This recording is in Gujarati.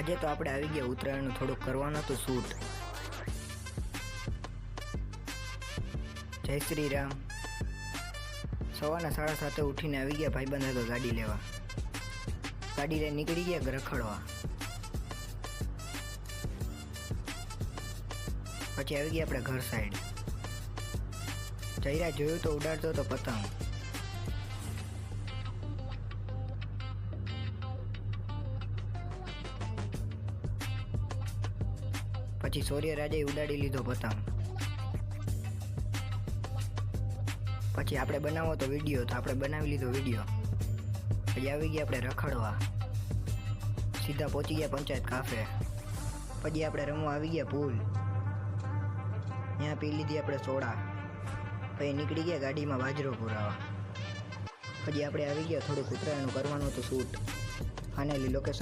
આજે તો આપણે આવી ગયા ઉત્તરાયણનું થોડુંક કરવાનું હતું શૂટ. જય શ્રી રામ સવારના સાડા સાતે ઉઠીને આવી ગયા ભાઈબંધ હતો ગાડી લેવા. ગાડી લઈ નીકળી ગયા રખડવા. પછી આવી ગયા આપણે ઘર સાઈડ જયરા જોયું તો ઉડાડતો તો પતંગ. પછી સૂર્યરાજે ઉડાડી લીધો પતંગ પછી આપણે બનાવો તો વીડિયો, તો આપણે બનાવી લીધો વીડિયો. પછી આવી ગયા આપણે રખડવા. સીધા પહોંચી ગયા પંચાયત કાફે. પછી આપણે રમવા આવી ગયા પૂલ. ત્યાં પી લીધી આપણે સોડા. પછી નીકળી ગયા ગાડીમાં બાજરો પુરાવા. પછી આપણે આવી ગયા થોડુંક ઉત્તરાયણનું કરવાનું હતું શૂટ. Finally location